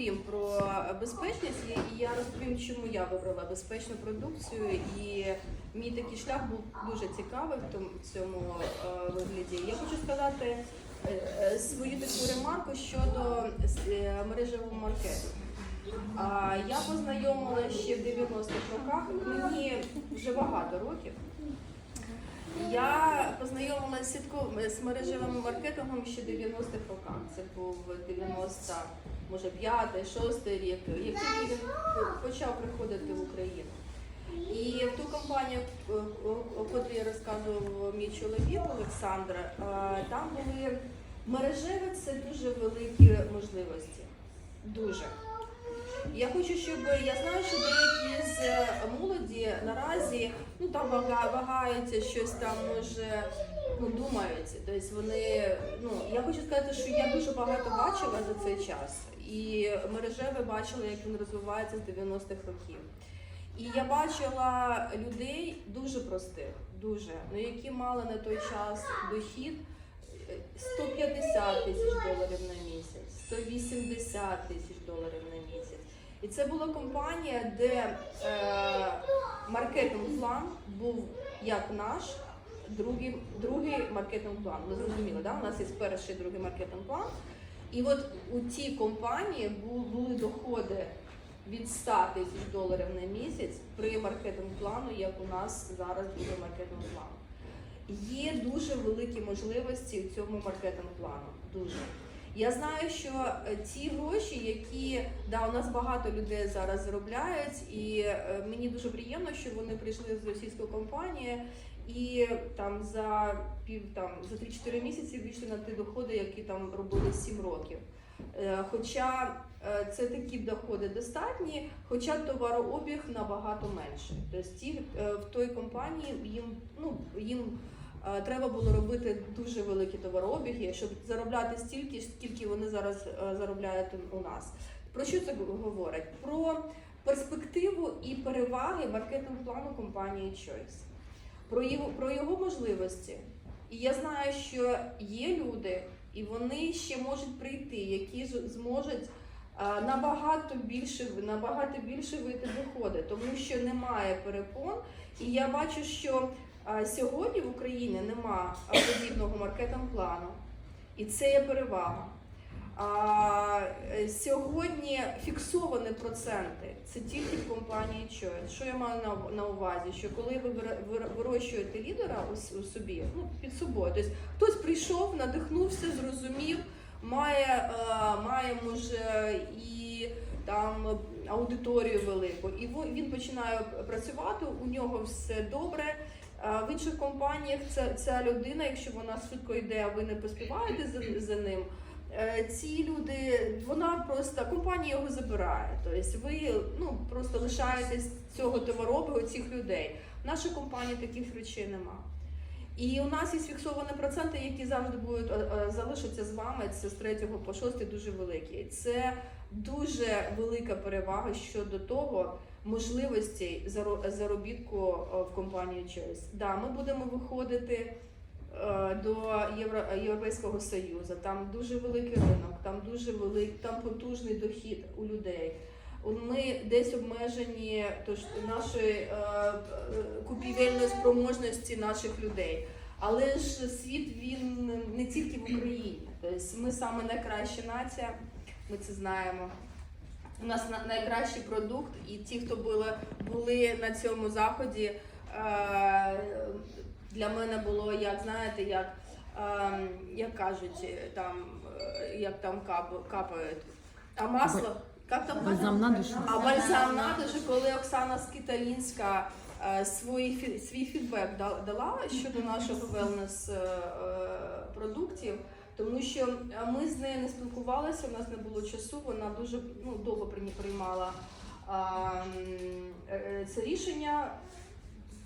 розповім про безпечність і я розповім, чому я вибрала безпечну продукцію. І мій такий шлях був дуже цікавий в цьому е, вигляді. Я хочу сказати е, е, свою таку ремарку щодо мережевого маркету. Я познайомилася ще в 90-х роках, мені вже багато років. Я познайомилася з мережевим маркетингом ще в 90-х роках. Це був 90, може 5 6 рік, як тільки він почав приходити в Україну. І в ту компанію, е, о котрій розказував мій чоловік Олександр, е, там були мережеві це дуже великі можливості. Дуже. Я хочу, щоб я знаю, що деякі з е, молоді наразі ну там вага- вагаються, щось там може ну думають. Тобто вони ну я хочу сказати, що я дуже багато бачила за цей час, і мережеве бачила, як він розвивається з 90-х років. І я бачила людей дуже простих, дуже ну які мали на той час дохід е, 150 тисяч доларів на місяць, 180 тисяч доларів на місяць. І це була компанія, де е, маркетинг-план був як наш, другий, другий маркетинг-план. Ви зрозуміли, да? у нас є перший другий маркетинг-план. І от у цій компанії були доходи від 100 тисяч доларів на місяць при маркетинг-плану, як у нас зараз буде маркетинг-план. Є дуже великі можливості у цьому маркетинг-плану. Дуже. Я знаю, що е, ці гроші, які да, у нас багато людей зараз заробляють, і е, мені дуже приємно, що вони прийшли з російської компанії і там за пів там за 3-4 місяці вийшли на ті доходи, які там робили 7 років. Е, Хоча е, це такі доходи достатні, хоча товарообіг набагато менший. Тобто ті е, в той компанії їм ну їм треба було робити дуже великі товарообіги, щоб заробляти стільки, скільки вони зараз заробляють у нас. Про що це говорить? Про перспективу і переваги маркетинг-плану компанії Choice, про його, про його можливості. І я знаю, що є люди, і вони ще можуть прийти, які зможуть набагато більше набагато більше вийти доходи, тому що немає перепон. І я бачу, що сьогодні в Україні нема а, подібного маркетинг-плану, і це є перевага. А, е, сьогодні фіксовані проценти це тільки в компанії Choice. Що я маю на, увазі? Що коли ви вирощуєте лідера у, собі, ну під собою, тобто хтось прийшов, надихнувся, зрозумів, має, е, має може і там аудиторію велику, і він починає працювати. У нього все добре. В інших компаніях ця, ця людина, якщо вона швидко йде, а ви не поспіваєте за, за ним. Е, Ці люди, вона просто компанія його забирає. Тобто ви ну просто лишаєтесь цього товарообігу цих людей. В нашій компанії таких речей нема. І у нас є фіксовані проценти, які завжди будуть е, е, залишаться з вами. Це з 3 по 6 дуже великі. Це дуже велика перевага щодо того можливостей заробітку в компанії Choice. Да, ми будемо виходити до Євро, Європейського Союзу. Там дуже великий ринок, там дуже великий, там потужний дохід у людей. Ми десь обмежені тож нашої е, е, купівельної спроможності наших людей. Але ж світ він не тільки в Україні. Тобто ми саме найкраща нація, ми це знаємо. У нас найкращий продукт, і ті, хто були, були на цьому заході, е, для мене було як знаєте, як, е, як кажуть, там е, як там кап, капають. А масло, як там Бальзам на душу. а бальзам на душу, коли Оксана Скиталінська е, свій, свій фідбек дала щодо нашого велнес е, е, продуктів, тому що е, ми з нею не спілкувалися, у нас не було часу, вона дуже ну, довго приймала а, е, е, це рішення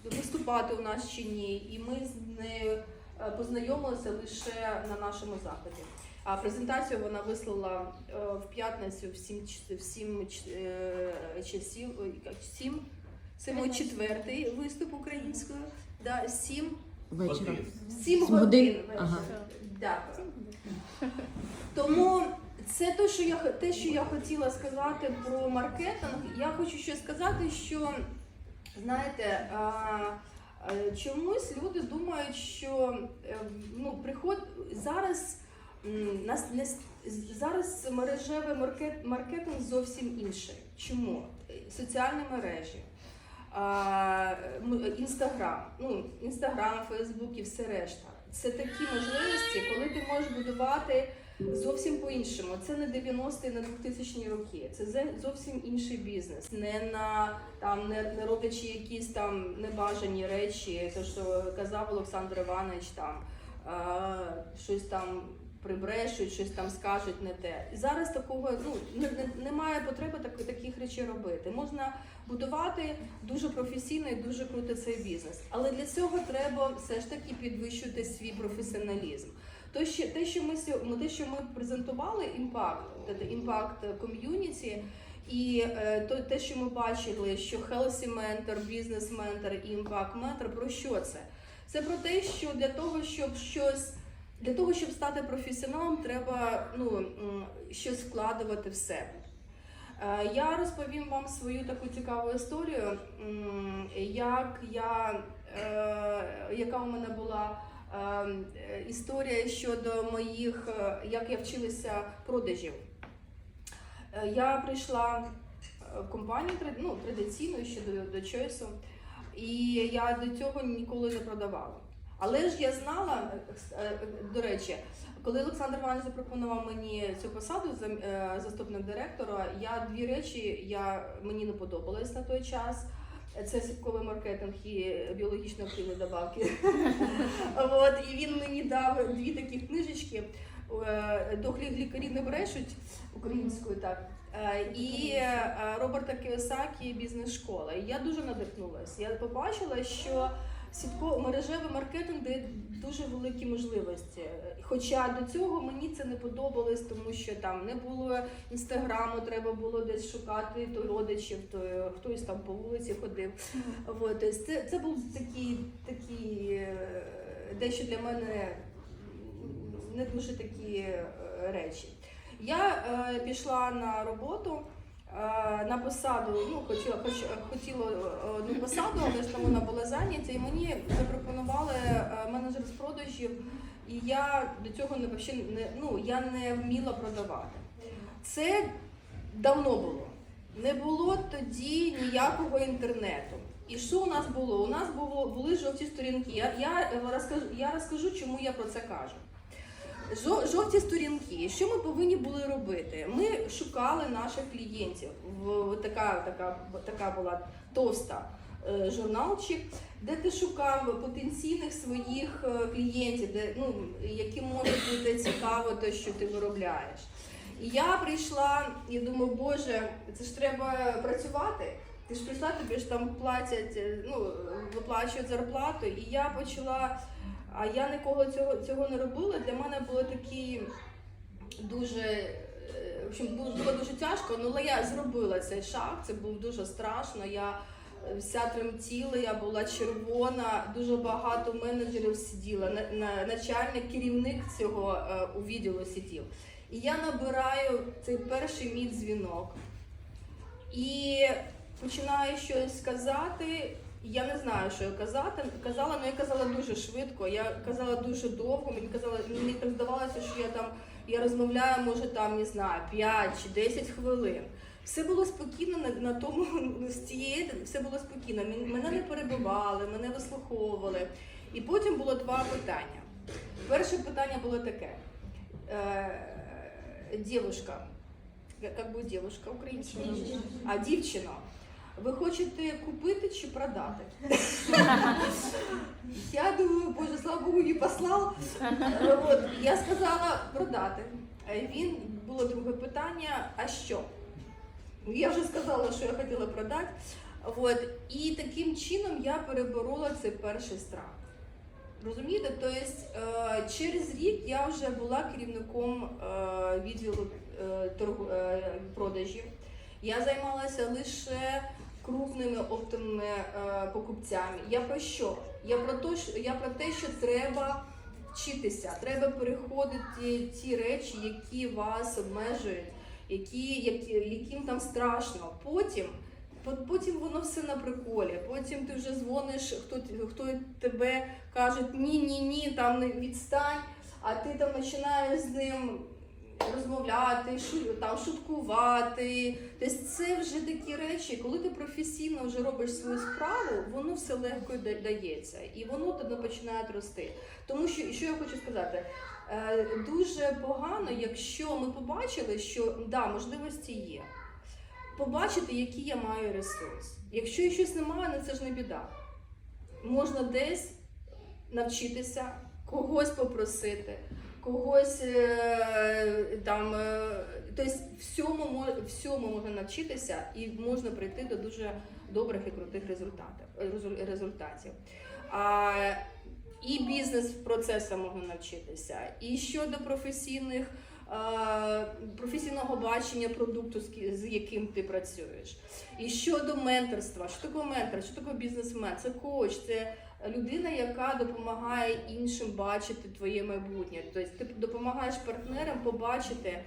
виступати у нас чи ні, і ми з нею е, познайомилися лише на нашому заході. А презентацію вона вислала е, в п'ятницю в сім, в сім е, часів, сім, це мій четвертий виступ українською, да, сім, Вечора. сім годин годин? Ага. Дякую. Тому Це те, що я те, що я хотіла сказати про маркетинг. Я хочу ще сказати, що знаєте, чомусь люди думають, що е, ну, приход зараз нас не зараз мережевий маркет, маркетинг зовсім інший. Чому? Соціальні мережі. Інстаграм, ну інстаграм, Фейсбук і все решта. Це такі можливості, коли ти можеш будувати зовсім по-іншому. Це не 90-ті, не 2000 роки. Це зовсім інший бізнес. Не на там не, не роблячи якісь там небажані речі, то що казав Олександр Іванович, там а, щось там. Прибрешуть, щось там скажуть не те. І зараз такого ну не, не- немає потреби так, таких речей робити. Можна будувати дуже професійно і дуже круто цей бізнес. Але для цього треба все ж таки підвищувати свій професіоналізм. То, що, те, що ми сьо- те, що ми презентували, імпакт, імпакт ком'юніті, і е, то, те, що ми бачили, що Healthy Mentor, Business Mentor і Impact Mentor, про що це? Це про те, що для того, щоб щось. Для того, щоб стати професіоналом, треба ну, щось вкладувати в себе. Е, Я розповім вам свою таку цікаву історію, як я, е, яка у мене була історія щодо моїх, е, як я вчилася продажів. Е, Я прийшла е, в компанію ну, традиційну ще до, до Choice, і я до цього ніколи не продавала. Але ж я знала, е, е, до речі, коли Олександр Іванович запропонував мені цю посаду за- е, заступник директора, я дві речі я, мені не подобались на той час. Це сітковий маркетинг і біологічно активні добавки. От, і він мені дав дві такі книжечки. е, Дохлі лікарі не брешуть українською, так. Е, І е, Роберта Кіосакі бізнес-школа. І я дуже надихнулася. Я побачила, що сітко мережевий маркетинг дає дуже великі можливості. Хоча до цього мені це не подобалось, тому що там не було інстаграму, треба було десь шукати то родичів, то хтось там по вулиці ходив. От, тобто це, це був такий, такий е, дещо для мене не дуже такі е, речі. Я е, пішла на роботу. Е, На посаду, ну хотіла, хоч хотіла е, одну посаду, але ж там вона була зайнята, і мені запропонували е, менеджер з продажів, і я до цього не вообще не ну я не вміла продавати. Це давно було. Не було тоді ніякого інтернету. І що у нас було? У нас було були жовті сторінки. Я, я розкажу, я розкажу, чому я про це кажу. Жо- Жовті сторінки. Що ми повинні були робити? Ми шукали наших клієнтів. Така, така, така була товста е, журналчик, де ти шукав потенційних своїх е, клієнтів, де ну яким може бути цікаво те, що ти виробляєш. І я прийшла і думаю, боже, це ж треба працювати. Ти ж прийшла, тобі ж там платять, е, ну виплачують зарплату, і я почала. А я нікого цього цього не робила. Для мене було такий дуже е, в общем, було, дуже тяжко, але я зробила цей шаг. Це було дуже страшно. Я е, вся тремтіла, я була червона, дуже багато менеджерів на, начальник, керівник цього е, у відділу сидів. І я набираю цей перший мій дзвінок і починаю щось сказати. Я не знаю, що я казати. Казала, ну я казала дуже швидко, я казала дуже довго. Мені казала, мені так здавалося, що я там я розмовляю, може там не знаю, 5 чи 10 хвилин. Все було спокійно на, на тому з цієї, все було спокійно. Мене не перебивали, мене вислуховували. І потім було два питання. Перше питання було таке: е, дівушка, як би дівушка українською? А дівчина. Ви хочете купити чи продати? Я думаю, боже, слава Богу, не послав. От, я сказала продати. Він було друге питання: а що? Я вже сказала, що я хотіла продати. От, і таким чином я переборола цей перший страх. Розумієте? Тобто через рік я вже була керівником е, відділу е, продажів. Я займалася лише крупними оптовими е, покупцями. Я про що? Я про те, що я про те, що треба вчитися, треба переходити ті речі, які вас обмежують, які, яким там страшно. Потім. Потім воно все на приколі. Потім ти вже дзвониш, хто, хто тебе каже, ні, ні, ні, там не відстань, а ти там починаєш з ним розмовляти, там шуткувати. Тобто це вже такі речі, коли ти професійно вже робиш свою справу, воно все легко дається. І воно тоді починає рости. Тому що, що я хочу сказати, е, дуже погано, якщо ми побачили, що да, можливості є. Побачити, який я маю ресурс. Якщо я щось не маю, ну це ж не біда. Можна десь навчитися, когось попросити, когось е, там. Е, тобто всьому, всьому можна навчитися і можна прийти до дуже добрих і крутих результатів. результатів. А, і бізнес-процесам можна навчитися, і щодо професійних. е, Професійного бачення продукту, з яким ти працюєш. І щодо менторства, що таке ментор, що таке бізнесмен? Це коуч, це людина, яка допомагає іншим бачити твоє майбутнє. Тобто ти допомагаєш партнерам побачити,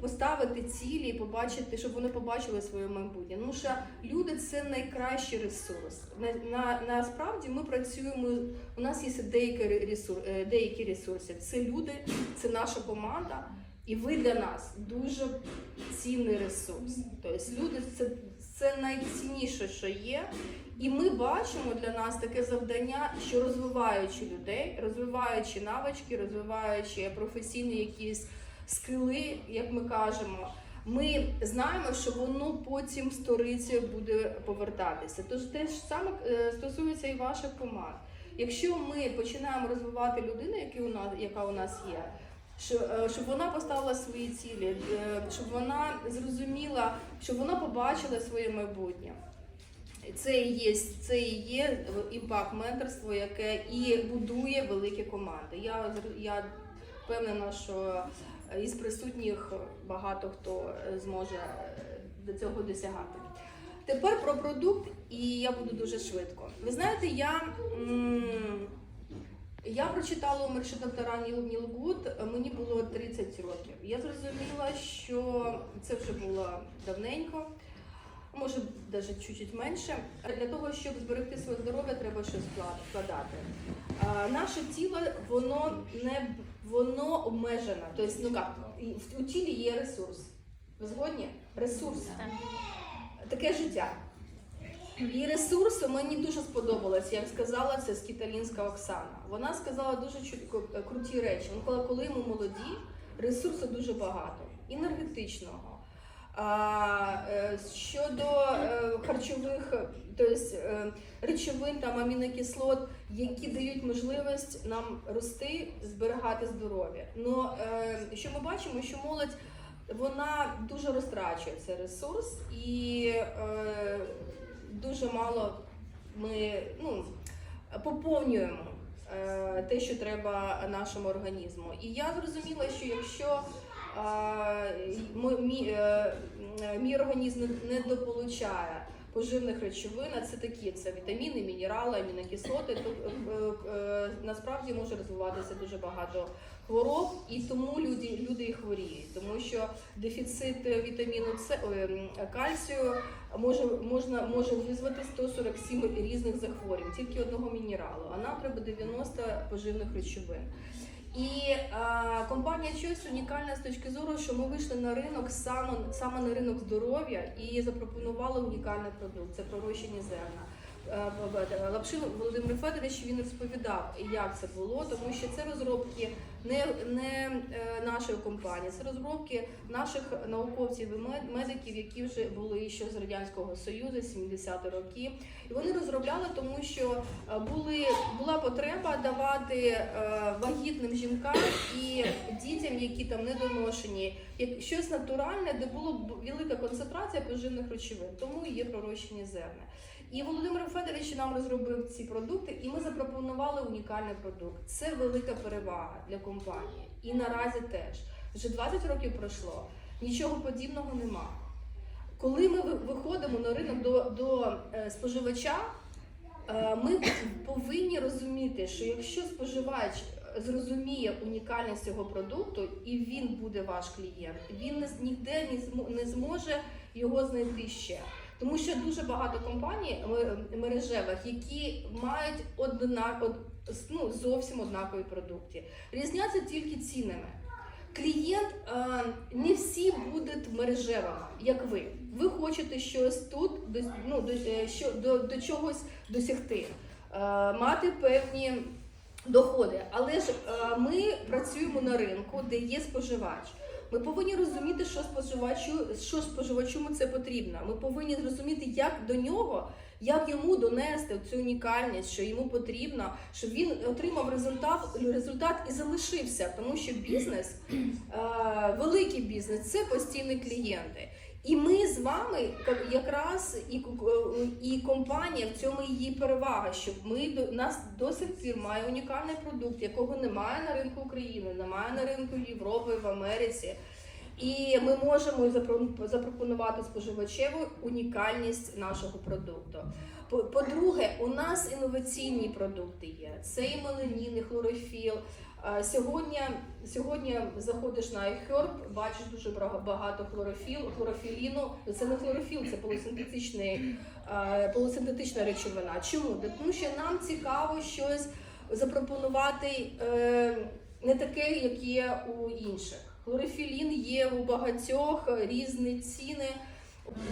поставити цілі побачити, щоб вони побачили своє майбутнє. Ну що люди це найкращий ресурс. На, на, насправді ми працюємо. У нас є деякі ресурси, деякі ресурси. Це люди, це наша команда. І ви для нас дуже цінний ресурс. Тобто люди це, це найцінніше, що є. І ми бачимо для нас таке завдання, що розвиваючи людей, розвиваючи навички, розвиваючи професійні якісь скили, як ми кажемо, ми знаємо, що воно потім сторицею буде повертатися. Тож те ж саме е, стосується і ваших команд. Якщо ми починаємо розвивати людину, яка у нас, є, щоб вона поставила свої цілі, е, щоб вона зрозуміла, щоб вона побачила своє майбутнє. Це і є, це і є імпакт менторство, яке і будує великі команди. Я, я впевнена, що із присутніх багато хто зможе е, до цього досягати. Тепер про продукт, і я буду дуже швидко. Ви знаєте, я, м, я прочитала у Мерши доктора Ніл Нілгуд, мені було 30 років. Я зрозуміла, що це вже було давненько, може навіть чуть-чуть менше. Для того, щоб зберегти своє здоров'я, треба щось вкладати. Наше тіло, воно не воно обмежено. Тобто, ну як, у тілі є ресурс. Ви згодні? Ресурс. Таке життя. І ресурси мені дуже сподобалось, як сказала це скіталінська Оксана. Вона сказала дуже чу- круті речі. Ну, коли, коли ми молоді, ресурсу дуже багато. Енергетичного. А, е, щодо е, харчових тобто, е, речовин там амінокислот, які дають можливість нам рости, зберігати здоров'я. Ну е, що ми бачимо, що молодь вона дуже розтрачує цей ресурс і е, дуже мало ми ну, поповнюємо е, те, що треба нашому організму. І я зрозуміла, що якщо е, е, мій організм не дополучає поживних речовин, а це такі це вітаміни, мінерали, амінокислоти, то е, е, насправді може розвиватися дуже багато хвороб, і тому люди, люди і хворіють, тому що дефіцит вітаміну С кальцію може можна може визвати 147 різних захворювань, тільки одного мінералу. А нам треба 90 поживних речовин. І е, компанія Choice унікальна з точки зору, що ми вийшли на ринок саме, саме на ринок здоров'я і запропонували унікальний продукт. Це пророщені зерна. Е, б- Лапшин Володимир Федорович він розповідав, як це було, тому що це розробки не, не е, нашої компанії, це розробки наших науковців і медиків, які вже були ще з радянського союзу 70-ті роки. І вони розробляли, тому що е, були була потреба давати е, вагітним жінкам і дітям, які там недоношені, як щось натуральне, де було б велика концентрація поживних речовин, тому є пророщені зерна. І Володимир Федорович нам розробив ці продукти, і ми запропонували унікальний продукт. Це велика перевага для компанії. І наразі теж вже 20 років пройшло, нічого подібного нема. Коли ми виходимо на ринок до, до е, споживача, е, ми повинні розуміти, що якщо споживач зрозуміє унікальність цього продукту, і він буде ваш клієнт. Він ніде не зможе його знайти ще. Тому що дуже багато компаній мережевих, які мають одна, ну, зовсім однакові продукти. Різняться тільки цінами. Клієнт е, не всі будуть мережевими, як ви. Ви хочете щось тут до, ну, до, е, що, до, до чогось досягти, е, мати певні доходи. Але ж е, ми працюємо на ринку, де є споживач. Ми повинні розуміти, що споживачу, що споживачу це потрібно. Ми повинні зрозуміти, як до нього, як йому донести цю унікальність, що йому потрібно, щоб він отримав результат, результат і залишився. Тому що бізнес, е, великий бізнес це постійні клієнти. І ми з вами якраз і, і компанія в цьому її перевага, що ми до нас до сих пір має унікальний продукт, якого немає на ринку України, немає на ринку Європи, в Америці. І ми можемо запропонувати споживачеву унікальність нашого продукту. По- По-друге, у нас інноваційні продукти є. Це і меленін, і хлорофіл. А Сьогодні, сьогодні заходиш на iHerb, бачиш дуже багато хлорофіл, хлорофіліну. Це не хлорофіл, це полусинтетичний, е, полусинтетична речовина. Чому? Тому що нам цікаво щось запропонувати е, не таке, як є у інших. Хлорофілін є у багатьох е, різні ціни.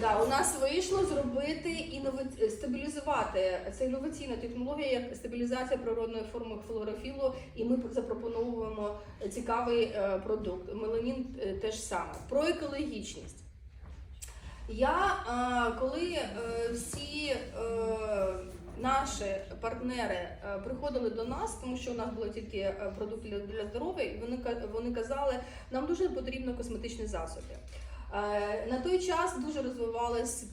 Да, у нас вийшло зробити інова... стабілізувати це інноваційна технологія, як стабілізація природної форми хлорофілу, і ми запропонуємо цікавий е, продукт. Меланін е, теж саме про екологічність. Я е, коли е, всі е, наші партнери е, приходили до нас, тому що у нас були тільки е, продукти для- здоров'я, і вони казали, нам дуже потрібно косметичні засоби. Е, На той час дуже розвивався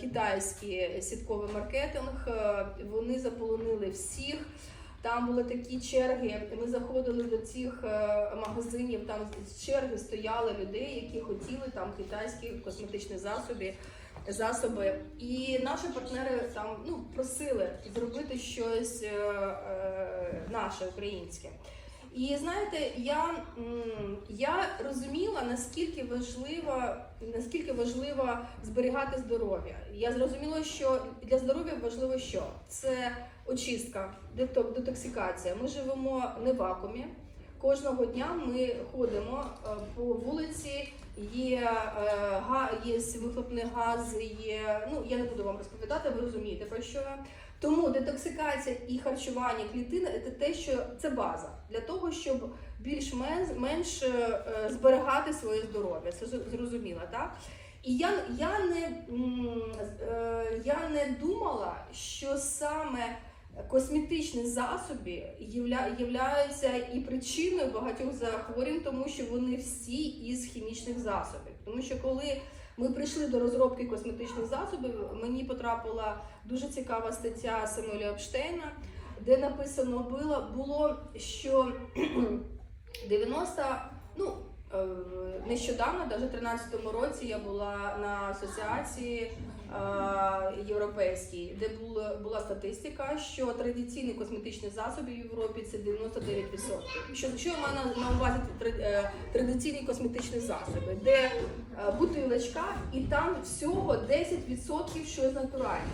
китайський сітковий маркетинг. е, Вони заполонили всіх. Там були такі черги. Ми заходили до цих е, магазинів. Там черги стояли людей, які хотіли там китайські косметичні засоби. Засоби, і наші партнери там ну просили зробити щось е, е, наше українське. І знаєте, я, я розуміла, наскільки важливо, наскільки важливо зберігати здоров'я. Я зрозуміла, що для здоров'я важливо що? Це очистка, детоксикація. Ми живемо не в вакуумі. Кожного дня ми ходимо е, по вулиці, є, е, є вихлопний газ, є. Ну я не буду вам розповідати, ви розумієте про що. Тому детоксикація і харчування клітини це те, що це база для того, щоб більш-менш менш е, зберігати своє здоров'я. Це зр- зрозуміло, так? І я, я, не, е, я не думала, що саме косметичні засоби явля, являються і причиною багатьох захворювань, тому що вони всі із хімічних засобів. Тому що коли ми прийшли до розробки косметичних засобів, мені потрапила дуже цікава стаття Самуеля Епштейна, де написано було, було що 90, ну е, нещодавно, навіть в 2013 році, я була на асоціації е, європейській, де була, статистика, що традиційні косметичні засоби в Європі це 99%. Що, що я маю на, увазі е, традиційні косметичні засоби, де бутилочка і там всього 10% щось натуральне.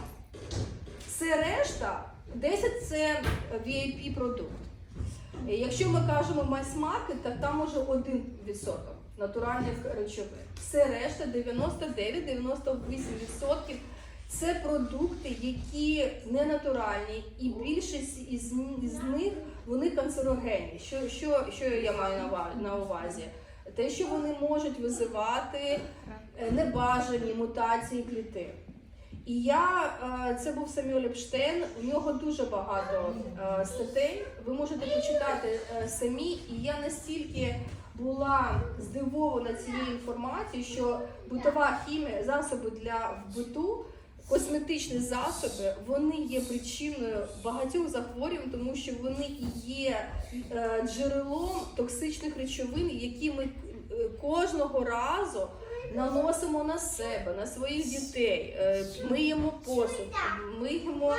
Все решта, 10% це VIP продукт. Е, Якщо ми кажемо мас-маркет, так там може 1% натуральних речовин. Все решта 99-98% це продукти, які не натуральні, і більшість із, із них вони канцерогенні. Що, що, що я маю на увазі? Те, що вони можуть визивати е, небажані мутації клітин. І я е, це був Самюель Епштейн. У нього дуже багато е, статей. Ви можете почитати е, самі. І я настільки була здивована цією інформацією, що бутова хімія, засоби для буту, косметичні засоби, вони є причиною багатьох захворювань, тому що вони є джерелом токсичних речовин, які ми кожного разу наносимо на себе, на своїх дітей, е, миємо посуд, миємо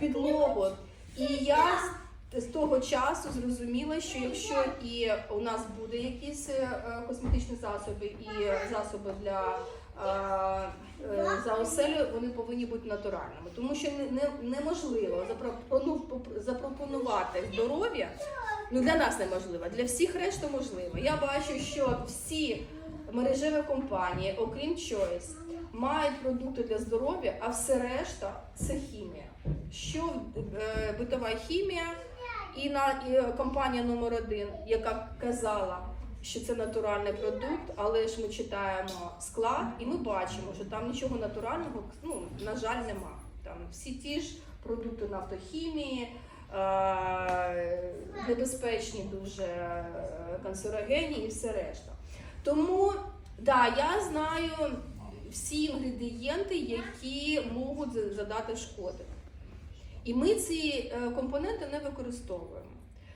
підлогу. І я з того часу зрозуміла, що якщо і у нас буде якісь е, косметичні засоби і засоби для е, за оселю, вони повинні бути натуральними, тому що не, не- неможливо запропону- запропонувати здоров'я. Ну для нас неможливо, для всіх решта можливо. Я бачу, що всі мережеві компанії, окрім Choice, мають продукти для здоров'я, а все решта це хімія. Що е, битова хімія, і на і компанія номер один, яка казала, що це натуральний продукт, але ж ми читаємо склад, і ми бачимо, що там нічого натурального, ну на жаль, нема. Там всі ті ж продукти нафтохімії, е, небезпечні дуже е, канцерогені і все решта. Тому да, я знаю всі інгредієнти, які можуть задати шкоди. І ми ці е, компоненти не використовуємо.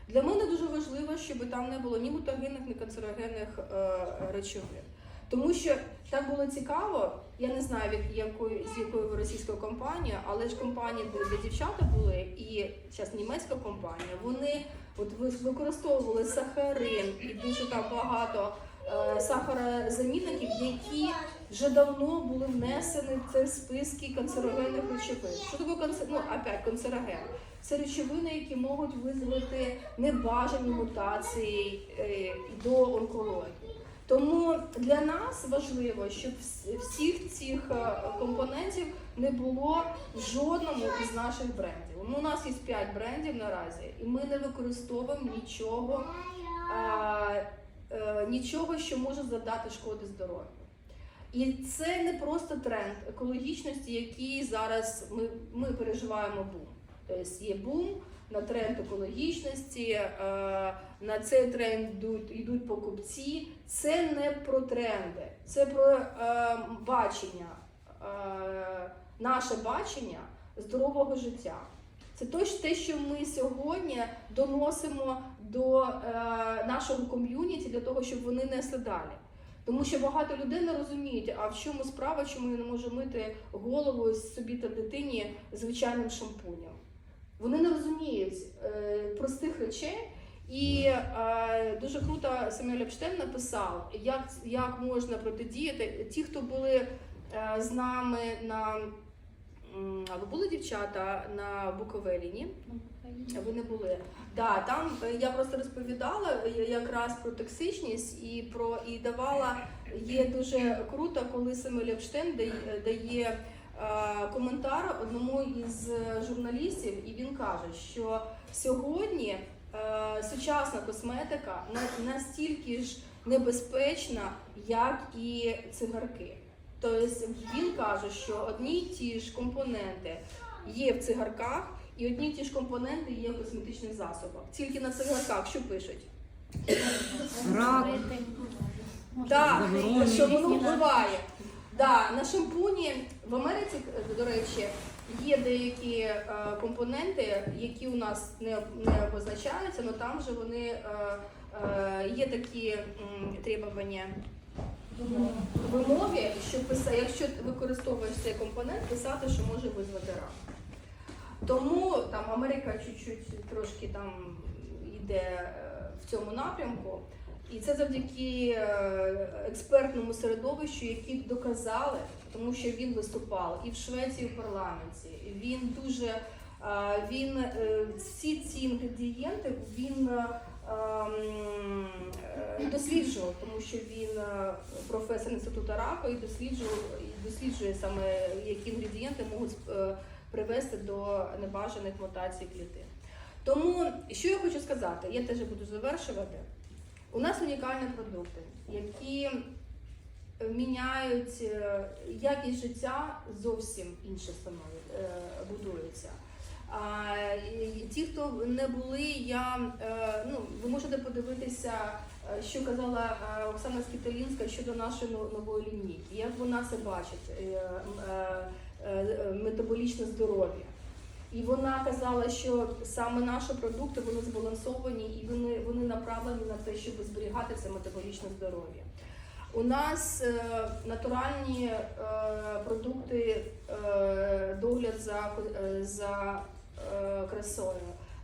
Для мене дуже важливо, щоб там не було ні мутагенних, ні канцерогенних е, речовин. Тому що так було цікаво, я не знаю, від якої, з якої російської компанії, але ж компанії, де, де дівчата були, і зараз німецька компанія, вони от ви- використовували сахарин і дуже там багато сахарозамінників, які вже давно були внесені в ці списки канцерогенних речовин. Що таке канцер... ну, опять, канцероген? Це речовини, які можуть визвати небажані мутації е, до онкології. Тому для нас важливо, щоб всіх цих е, компонентів не було в жодному із наших брендів. У нас є 5 брендів наразі, і ми не використовуємо нічого, е, е, нічого, що може завдати шкоди здоров'ю. І це не просто тренд екологічності, який зараз ми, ми переживаємо бум. Тобто є бум на тренд екологічності, е, на цей тренд йдуть, йдуть покупці. Це не про тренди, це про е, бачення, е, наше бачення здорового життя. Це те, що ми сьогодні доносимо до е, нашого ком'юніті для того, щоб вони несли далі. Тому що багато людей не розуміють, а в чому справа, чому я не можу мити голову собі та дитині звичайним шампунем. Вони не розуміють е, простих речей. І е, дуже круто Семюель Епштейн написав, як, як можна протидіяти. Ті, хто були е, з нами на ви були дівчата на Буковеліні? Ви не були. Да, там е, я просто розповідала е, якраз про токсичність і про і давала є дуже круто, коли Семель Епштейн дає, е, коментар одному із журналістів, і він каже, що сьогодні сучасна косметика настільки ж небезпечна, як і цигарки. Тобто він каже, що одні й ті ж компоненти є в цигарках, і одні ті ж компоненти є в косметичних засобах. Тільки на цигарках що пишуть? Рак. Так, що воно впливає. Да, на шампуні в Америці, до речі, є деякі е, компоненти, які у нас не, не обозначаються, але там же вони е, е, є такі м, требування вимоги, що писа, якщо ти використовуєш цей компонент, писати, що може визвати рак. Тому там Америка чуть-чуть трошки там йде е, в цьому напрямку. І це завдяки е, експертному середовищу, які доказали, тому що він виступав і в Швеції, і в парламенті. Він дуже е, він всі ці інгредієнти він ем, досліджував, тому що він професор інституту раку і досліджував і досліджує саме які інгредієнти можуть привести до небажаних мутацій клітин. Тому що я хочу сказати, я теж буду завершувати. У нас унікальні продукти, які міняють е, якість життя зовсім інше становить, е, будується. А, ті, хто не були, я е, ну ви можете подивитися, що казала Оксана Скіталінська щодо нашої нової лінійки, як вона це бачить, метаболічне здоров'я. І вона казала, що саме наші продукти вони збалансовані і вони, вони направлені на те, щоб зберігати це метаболічне здоров'я. У нас е, натуральні е, продукти, е, догляд за, е, за е, красою.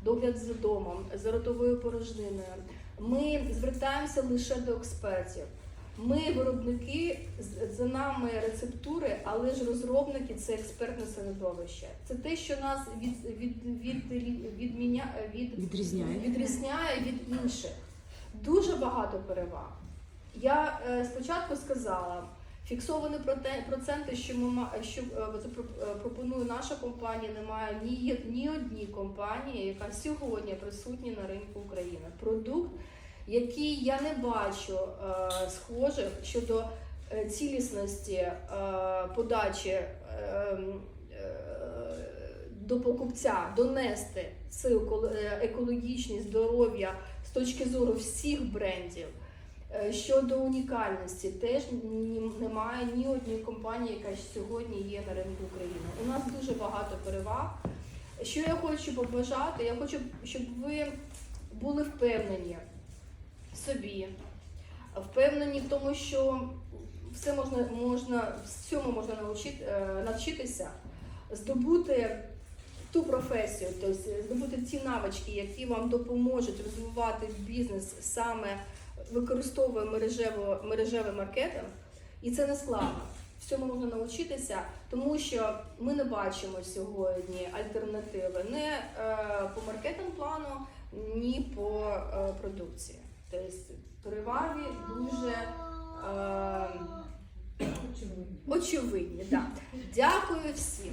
догляд за домом, за ротовою порожниною. Ми звертаємося лише до експертів. Ми виробники, за нами рецептури, але ж розробники це експертне середовище. Це те, що нас від, від, від, від, від, Відрізняє. відрізняє від інших. Дуже багато переваг. Я е, спочатку сказала, фіксовані проценти, що ми що е, е, пропонує наша компанія, немає ні, ні одній компанії, яка сьогодні присутня на ринку України. Продукт, який я не бачу е, схожих щодо е, цілісності е, подачі. до покупця донести цю еко- е, екологічність, здоров'я з точки зору всіх брендів. Щодо унікальності, теж немає ні однієї компанії, яка сьогодні є на ринку України. У нас дуже багато переваг. Що я хочу побажати? Я хочу, щоб ви були впевнені собі, впевнені в тому, що все можна, можна всьому можна навчити, е, навчитися, здобути ту професію, тобто здобути ті навички, які вам допоможуть розвивати бізнес саме використовує мережево, мережевий маркетинг, і це не складно. Всьому можна навчитися, тому що ми не бачимо сьогодні альтернативи не е, по маркетинг плану, ні по е, продукції. Тобто переваги дуже е, очевидні. Да. Дякую всім.